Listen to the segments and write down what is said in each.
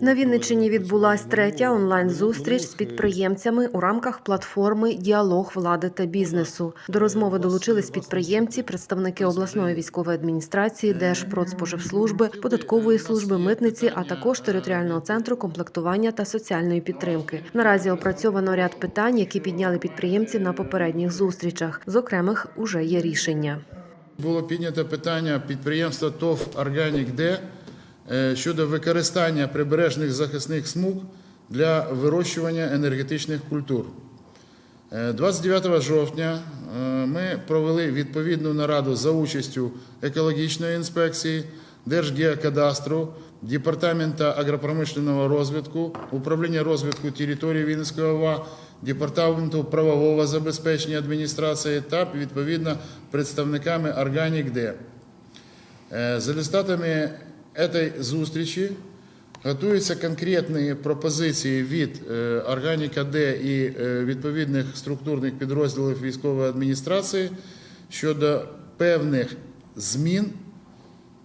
На Вінниччині відбулась третя онлайн-зустріч з підприємцями у рамках платформи Діалог влади та бізнесу. До розмови долучились підприємці, представники обласної військової адміністрації, Держпродспоживслужби, податкової служби, митниці, а також територіального центру комплектування та соціальної підтримки. Наразі опрацьовано ряд питань, які підняли підприємці на попередніх зустрічах. З окремих уже є рішення. Було піднято питання підприємства ТОВ «Органік Д» щодо використання прибережних захисних смуг для вирощування енергетичних культур. Е, 29 жовтня е, ми провели відповідну нараду за участю екологічної інспекції, Держгеокадастру, Департамента агропромишленого розвитку, Управління розвитку території Вінницької ОВА, Департаменту правового забезпечення адміністрації та відповідно представниками Органік Д. Е, За результатами цієї зустрічі готуються конкретні пропозиції від е, Органіка Д і е, відповідних структурних підрозділів військової адміністрації щодо певних змін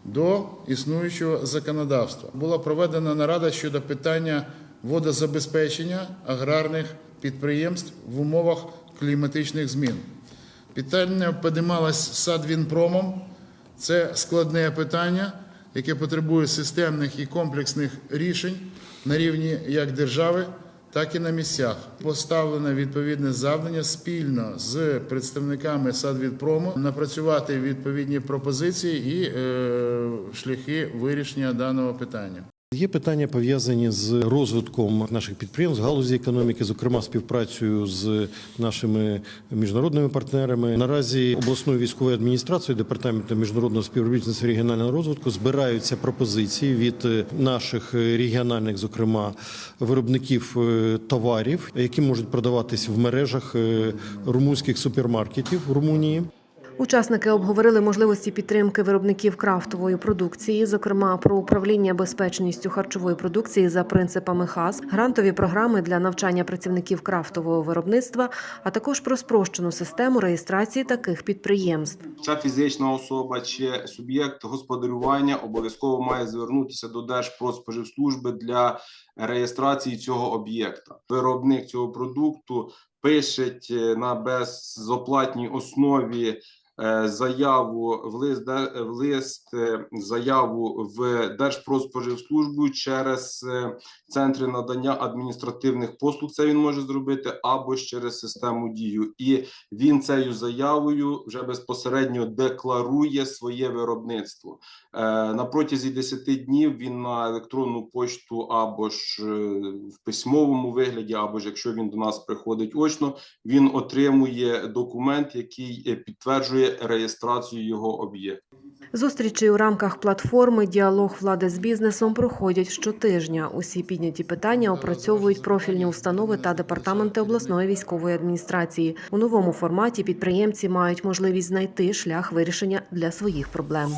до існуючого законодавства. Була проведена нарада щодо питання водозабезпечення аграрних підприємств в умовах кліматичних змін. Питання піднімалось Садвінпромом. Це складне питання, яке потребує системних і комплексних рішень на рівні як держави, так і на місцях. Поставлено відповідне завдання спільно з представниками Садвідпрому напрацювати відповідні пропозиції і е, шляхи вирішення даного питання. Є питання пов'язані з розвитком наших підприємств, галузі економіки, зокрема співпрацею з нашими міжнародними партнерами. Наразі обласною військовою адміністрацією департаментом міжнародного співробітництва регіонального розвитку збираються пропозиції від е, наших регіональних, зокрема виробників е, товарів, які можуть продаватись в мережах е, румунських супермаркетів в Румунії. Учасники обговорили можливості підтримки виробників крафтової продукції, зокрема про управління безпечністю харчової продукції за принципами ХАС, грантові програми для навчання працівників крафтового виробництва, а також про спрощену систему реєстрації таких підприємств. Ця фізична особа чи суб'єкт господарювання обов'язково має звернутися до Держпродспоживслужби для реєстрації цього об'єкта. Виробник цього продукту пише на безоплатній основі е, заяву в лист, в лист е, заяву в Держпродспоживслужбу через е, центри надання адміністративних послуг. Це він може зробити або ж через систему дію. І він цією заявою вже безпосередньо декларує своє виробництво. Е, На протязі 10 днів він на електронну пошту або ж е, в письмовому вигляді, або ж якщо він до нас приходить очно, він отримує документ, який е, реєстрацію його об'єкту. Зустрічі у рамках платформи Діалог влади з бізнесом проходять щотижня. Усі підняті питання опрацьовують профільні установи та департаменти обласної військової адміністрації. У новому форматі підприємці мають можливість знайти шлях вирішення для своїх проблем.